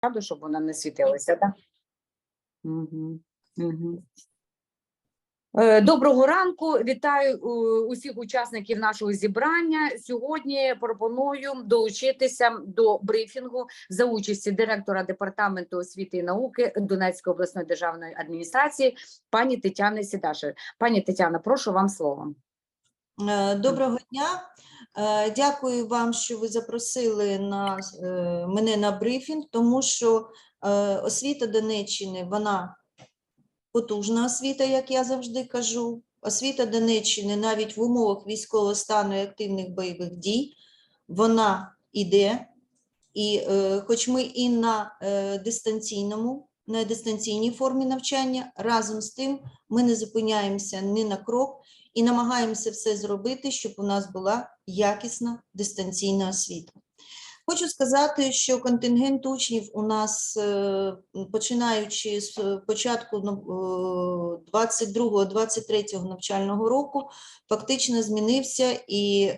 Правда, щоб вона не світилася, так? Угу. Угу. Доброго ранку, вітаю е, усіх учасників нашого зібрання. Сьогодні пропоную долучитися до брифінгу за участі директора департаменту освіти і науки Донецької обласної державної адміністрації пані Тетяни Сідашевої. Пані Тетяна, прошу вам слово. Е, Доброго дня. Е, Дякую вам, що ви запросили на, е, мене на брифінг, тому що освіта Донеччини, вона потужна освіта, як я завжди кажу. Освіта Донеччини навіть в умовах військового стану і активних бойових дій, вона іде. І хоч ми і на дистанційному, на дистанційній формі навчання, разом з тим ми не зупиняємося ні на крок і намагаємося все зробити, щоб у нас була якісна дистанційна освіта. Хочу сказати, що контингент учнів у нас, е, починаючи з початку ну, 22-23 навчального року, фактично змінився і е,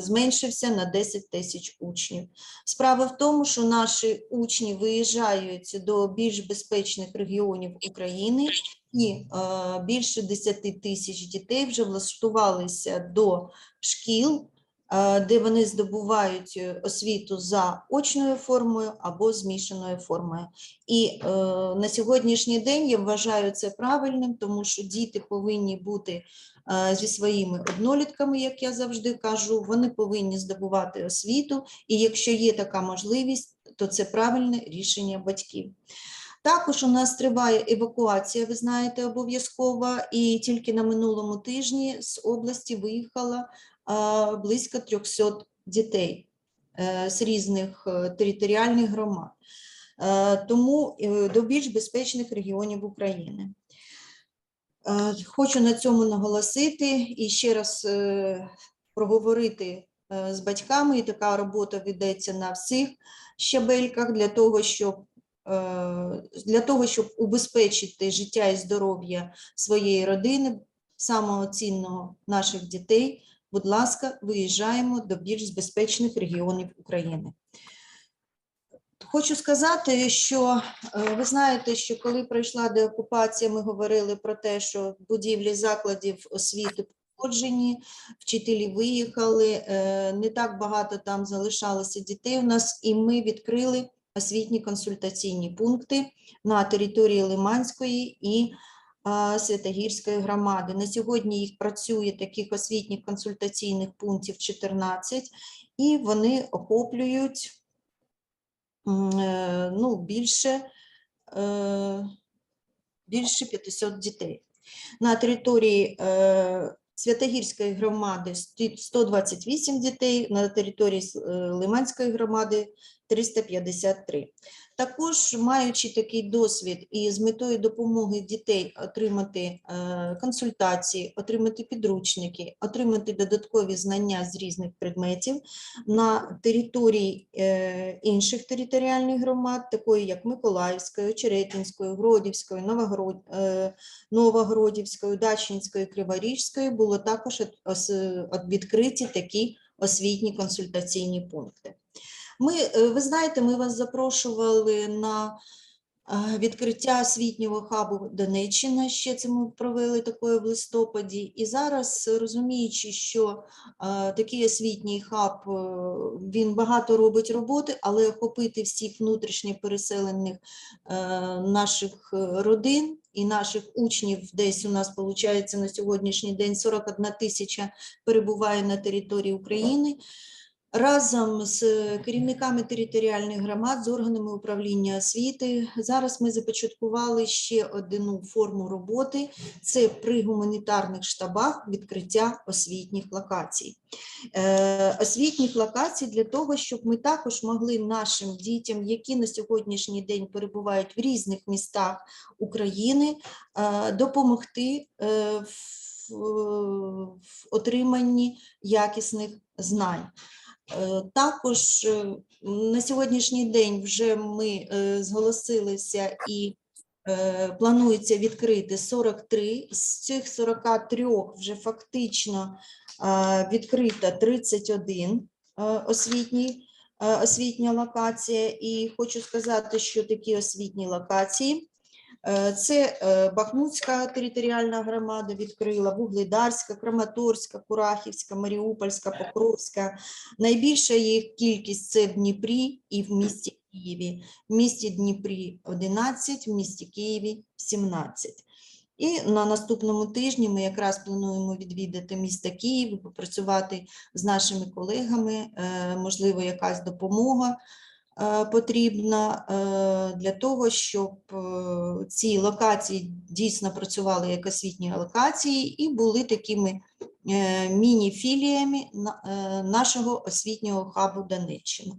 зменшився на 10 тисяч учнів. Справа в тому, що наші учні виїжджають до більш безпечних регіонів України, і е, більше 10 тисяч дітей вже влаштувалися до шкіл, е, де вони здобувають е, освіту за очною формою або змішаною формою. І е, на сьогоднішній день я вважаю це правильним, тому що діти повинні бути е, зі своїми однолітками, як я завжди кажу, вони повинні здобувати освіту, і якщо є така можливість, то це правильне рішення батьків. Також у нас триває евакуація, ви знаєте, обов'язкова, і тільки на минулому тижні з області виїхало а, близько 300 дітей е, з різних е, територіальних громад, Е, тому до більш безпечних регіонів України. Хочу на цьому наголосити і ще раз проговорити з батьками, і така робота ведеться на всіх щабельках для того, щоб для того, щоб убезпечити життя і здоров'я своєї родини, самого цінного наших дітей, будь ласка, виїжджаємо до більш безпечних регіонів України. Хочу сказати, що е, ви знаєте, що коли пройшла деокупація, ми говорили про те, що будівлі закладів освіти пошкоджені, вчителі виїхали, е, не так багато там залишалося дітей у нас, і ми відкрили освітні консультаційні пункти на території Лиманської і Святогірської громади. На сьогодні їх працює таких освітніх консультаційних пунктів 14, і вони охоплюють е, ну, більше, е, більше 500 дітей. На території е, Святогірської громади 128 дітей, на території Лиманської громади 353. Також, маючи такий досвід і з метою допомоги дітей отримати е, консультації, отримати підручники, отримати додаткові знання з різних предметів на території е, інших територіальних громад, такої як Миколаївської, Очеретинської, Гродівської, е, Новогродівської, Дачинської, Криворіжської було також відкриті такі освітні консультаційні пункти. Ми, е, ви знаєте, ми вас запрошували на е, відкриття освітнього хабу Донеччина. Ще це ми провели такое в листопаді. І зараз, розуміючи, що е, такий освітній хаб він багато робить роботи, але охопити всіх внутрішньо переселених наших родин і наших учнів, десь у нас виходить на сьогоднішній день 41 тисяча перебуває на території України. Разом з керівниками територіальних громад, з органами управління освіти, зараз ми започаткували ще одну форму роботи: це при гуманітарних штабах відкриття освітніх локацій. Е, освітніх локацій для того, щоб ми також могли нашим дітям, які на сьогоднішній день перебувають в різних містах України, е, допомогти е, в, в отриманні якісних знань. Е, Також е, на сьогоднішній день вже ми е, зголосилися і планується відкрити 43. З цих 43 вже фактично відкрито 31 е, освітній освітня локація. І хочу сказати, що такі освітні локації. Е, Це е, Бахмутська територіальна громада відкрила, Вугледарська, Краматорська, Курахівська, Маріупольська, Покровська. Найбільша їх кількість це в Дніпрі і в місті Києві. В місті Дніпрі 11, в місті Києві 17. І на наступному тижні ми якраз плануємо відвідати місто Київ, попрацювати з нашими колегами. е, Можливо, якась допомога Е, потрібна е, для того, щоб е, ці локації дійсно працювали як освітні локації і були такими міні-філіями нашого освітнього хабу Донеччини.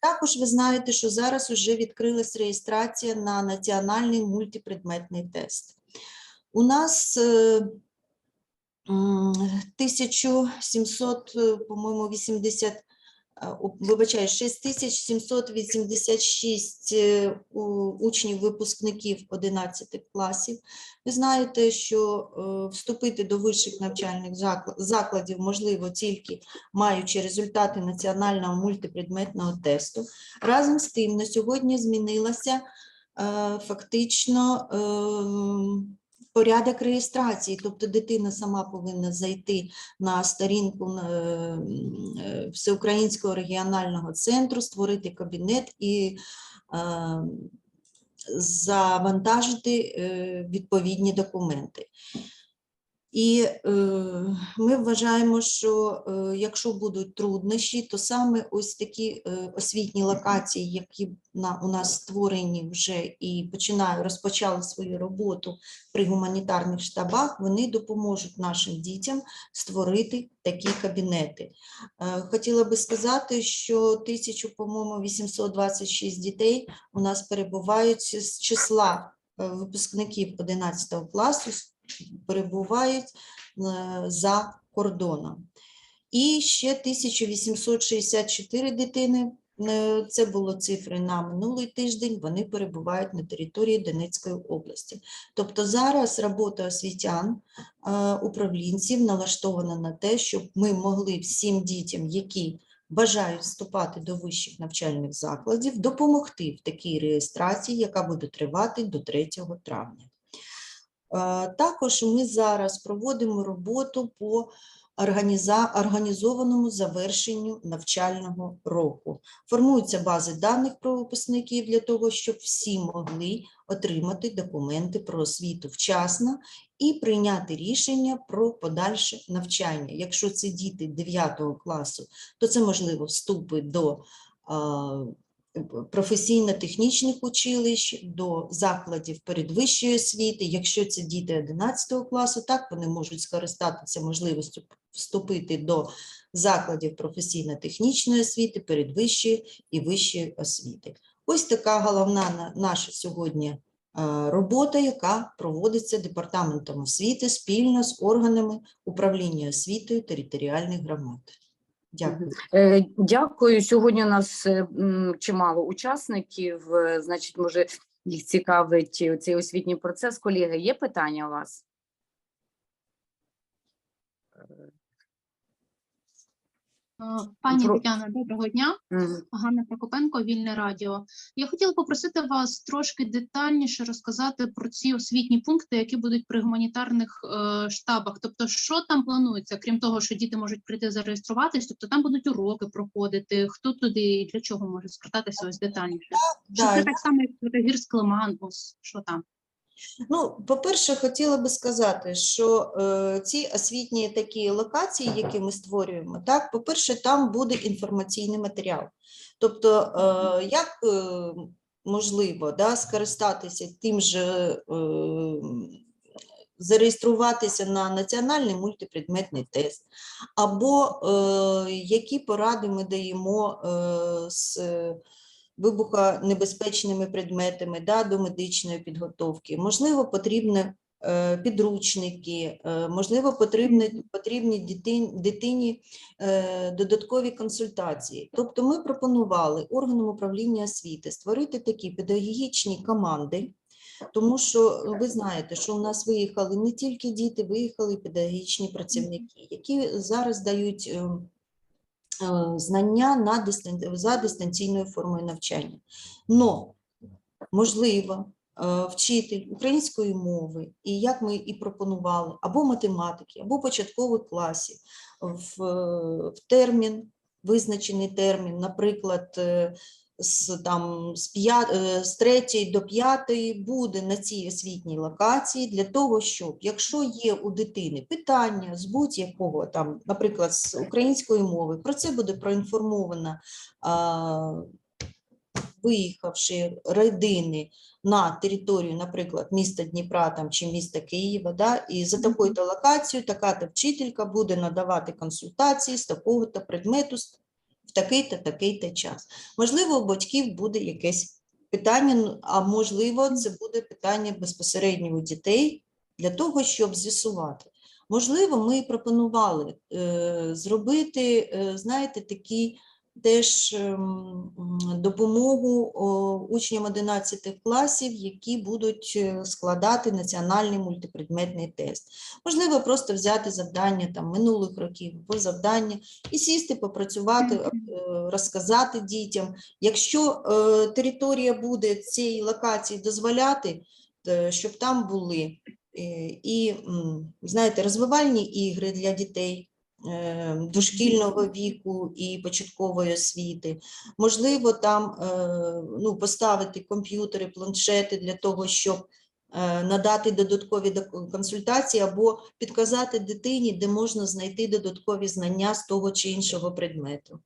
Також ви знаєте, що зараз вже відкрилась реєстрація на національний мультипредметний тест. У нас 1780 вибачаю, 6786 е, учнів випускників 11 класів. Ви знаєте, що е, вступити до вищих навчальних закладів можливо тільки маючи результати національного мультипредметного тесту. Разом з тим, на сьогодні змінилася е, фактично ем, порядок реєстрації, тобто дитина сама повинна зайти на сторінку е, е, Всеукраїнського регіонального центру, створити кабінет і е, завантажити відповідні документи. І е, ми вважаємо, що е, якщо будуть труднощі, то саме ось такі е, освітні локації, які на, у нас створені вже і починаю, розпочали свою роботу при гуманітарних штабах, вони допоможуть нашим дітям створити такі кабінети. Е, Хотіла би сказати, що 1000, по-моєму, 826 дітей у нас перебувають з числа е, випускників 11 класу, перебувають е, за кордоном. І ще 1864 дитини, е, це були цифри на минулий тиждень, вони перебувають на території Донецької області. Тобто зараз робота освітян, е, управлінців налаштована на те, щоб ми могли всім дітям, які бажають вступати до вищих навчальних закладів, допомогти в такій реєстрації, яка буде тривати до 3 травня. Е, Також ми зараз проводимо роботу по організованому завершенню навчального року. Формуються бази даних про випускників для того, щоб всі могли отримати документи про освіту вчасно і прийняти рішення про подальше навчання. Якщо це діти 9 класу, то це можливо вступи до а, професійно-технічних училищ, до закладів передвищої освіти. Якщо це діти 11 класу, так вони можуть скористатися можливістю вступити до закладів професійно-технічної освіти, передвищої і вищої освіти. Ось така головна на- наша сьогодні е, робота, яка проводиться департаментом освіти спільно з органами управління освітою територіальних громад. Дякую. Е, Дякую. Сьогодні у нас е, чимало учасників. е, Значить, може, їх цікавить цей освітній процес. Колеги, є питання у вас? Е, Пані Про- Тетяна, доброго дня. Мгм. Ганна Прокопенко, Вільне Радіо. Я хотіла попросити вас трошки детальніше розказати про ці освітні пункти, які будуть при гуманітарних е, штабах. Тобто, що там планується, крім того, що діти можуть прийти зареєструватись, тобто там будуть уроки проходити, хто туди і для чого може звертатися ось детальніше. Чи Да, це так само, як Святогірськ Лиман, ось що там? Ну, по-перше, хотіла би сказати, що е, ці освітні такі локації, які ми створюємо, так, по-перше, там буде інформаційний матеріал. Тобто, е, як е, можливо да, скористатися тим же, е, зареєструватися на національний мультипредметний тест, або е, які поради ми даємо е, з вибухонебезпечними предметами да, до медичної підготовки. Можливо, потрібні е, підручники, е, можливо, потрібні, потрібні дитині, дитині е, додаткові консультації. Тобто ми пропонували органам управління освіти створити такі педагогічні команди, тому що ви знаєте, що у нас виїхали не тільки діти, виїхали педагогічні працівники, які зараз дають. Е, знання на дистан... за дистанційною формою навчання. Но, можливо, е, вчитель української мови, і як ми і пропонували, або математики, або початкових класів в, в термін, визначений термін, наприклад, е, з, там, з, п'я- е, з 3 до 5 буде на цій освітній локації для того, щоб, якщо є у дитини питання з будь-якого, там, наприклад, з української мови, про це буде проінформована а, виїхавши родини на територію, наприклад, міста Дніпра там, чи міста Києва, да, і за такою-то локацією така-то вчителька буде надавати консультації з такого-то предмету такий-то, такий-то час. Можливо, у батьків буде якесь питання, ну, а можливо, це буде питання безпосередньо у дітей для того, щоб з'ясувати. Можливо, ми пропонували е, зробити, е, знаєте, такі теж ем, допомогу учням 11 класів, які будуть е, складати національний мультипредметний тест. Можливо, просто взяти завдання там минулих років або завдання і сісти, попрацювати, е, розказати дітям. Якщо е, територія буде цієї локації дозволяти, щоб там були і, знаєте, розвивальні ігри для дітей дошкільного віку і початкової освіти. Можливо, там е, ну, поставити комп'ютери, планшети для того, щоб е, надати додаткові консультації або підказати дитині, де можна знайти додаткові знання з того чи іншого предмету.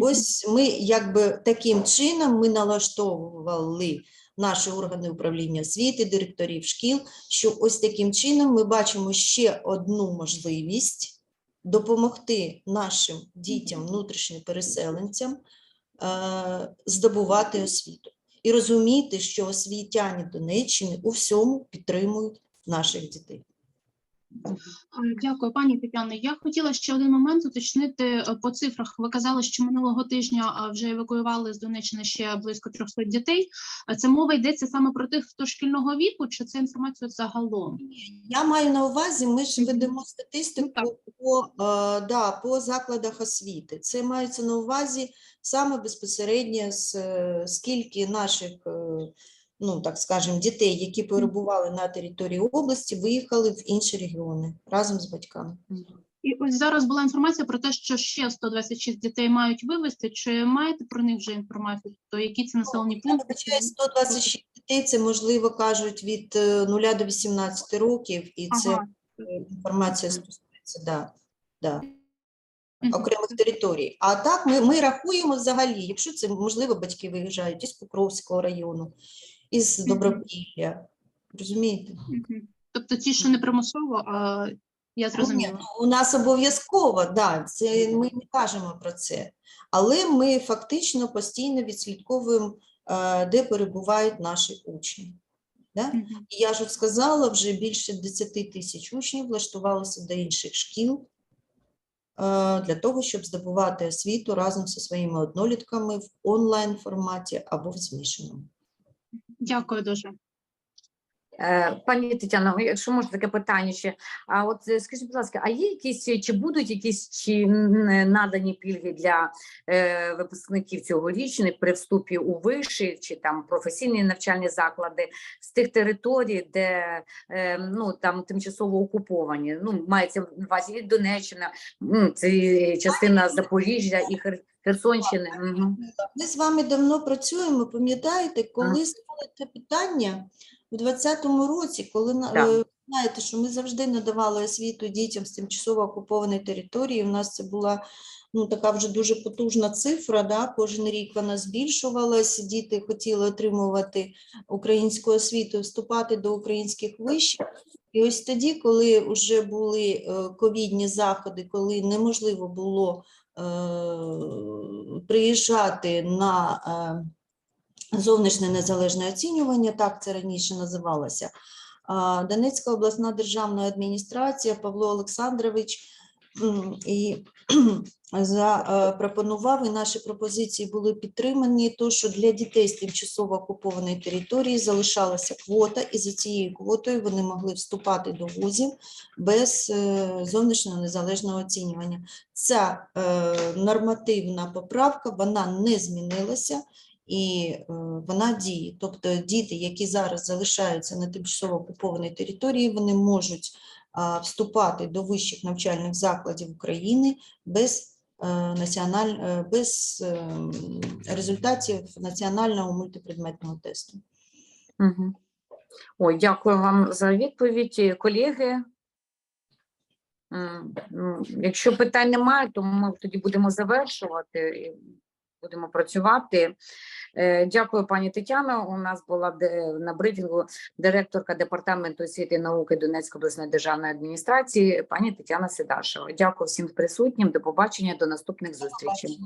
Ось ми якби таким чином ми налаштовували наші органи управління освіти, директорів шкіл, що ось таким чином ми бачимо ще одну можливість допомогти нашим дітям, внутрішнім переселенцям е, здобувати освіту і розуміти, що освітяні Донеччини у всьому підтримують наших дітей. Е, Дякую, пані Тетяно. Я хотіла ще один момент уточнити е, по цифрах. Ви казали, що минулого тижня е, вже евакуювали з Донеччини ще близько 300 дітей. Це мова йдеться саме про тих, хто шкільного віку, чи це інформація загалом? Я маю на увазі, ми ж ведемо статистику так. по, да, по закладах освіти. Це мається на увазі саме безпосередньо з скільки наших, ну так скажемо, дітей, які перебували на території області, виїхали в інші регіони разом з батьками. І ось зараз була інформація про те, що ще 126 дітей мають вивезти. Чи маєте про них вже інформацію? То які це населені Я пункти? вибачаю, 126 дітей, це можливо кажуть від е, 0 до 18 років, і це Ага. е, інформація стосується да, да. Окремих територій. А так ми, ми рахуємо взагалі, якщо це можливо, батьки виїжджають із Покровського району, із Мгм. Добропілля. Розумієте? Тобто ті, що не примусово, а я Ну, зрозуміла. ну, у нас обов'язково, да, це ми не кажемо про це. Але ми фактично постійно відслідковуємо, е, де перебувають наші учні. Да? І Я ж сказала, вже більше 10 тисяч учнів влаштувалося до інших шкіл е, для того, щоб здобувати освіту разом зі своїми однолітками в онлайн форматі або в змішаному. Дякую дуже. Е, Пані Тетяно, якщо можна таке питання ще. А от е, скажіть, будь ласка, а є якісь чи будуть якісь чи надані пільги для е, випускників цьогорічних при вступі у виші чи там професійні навчальні заклади з тих територій, де е, ну там тимчасово окуповані? Ну мається на увазі і Донеччина, це частина Запоріжжя і Хер- Херсонщини. Мгм. Ми з вами давно працюємо. Пам'ятаєте, коли стало це питання у 2020 році, коли Так. е, знаєте, що ми завжди надавали освіту дітям з тимчасово окупованої території. У нас це була ну така вже дуже потужна цифра. Да? Кожен рік вона збільшувалась. Діти хотіли отримувати українську освіту, вступати до українських вишів. І ось тоді, коли вже були е, ковідні заходи, коли неможливо було приїжджати на е, зовнішнє незалежне оцінювання, так це раніше називалося. Донецька обласна державна адміністрація Павло Олександрович І запропонував, і наші пропозиції були підтримані, то що для дітей з тимчасово окупованої території залишалася квота, і за цією квотою вони могли вступати до вузів без е, зовнішнього незалежного оцінювання. Ця е, нормативна поправка вона не змінилася. І е, вона діє. Тобто діти, які зараз залишаються на тимчасово окупованій території, вони можуть вступати до вищих навчальних закладів України без, е, національ... е, без ем, результатів національного мультипредметного тесту. Угу. Ой, дякую вам за відповідь, Е, колеги. Якщо питань немає, то ми тоді будемо завершувати будемо працювати. Е, Дякую, пані Тетяно. У нас була на брифінгу директорка департаменту освіти і науки Донецької обласної державної адміністрації, пані Тетяна Сидашева. Дякую всім присутнім. До побачення, до наступних зустрічей.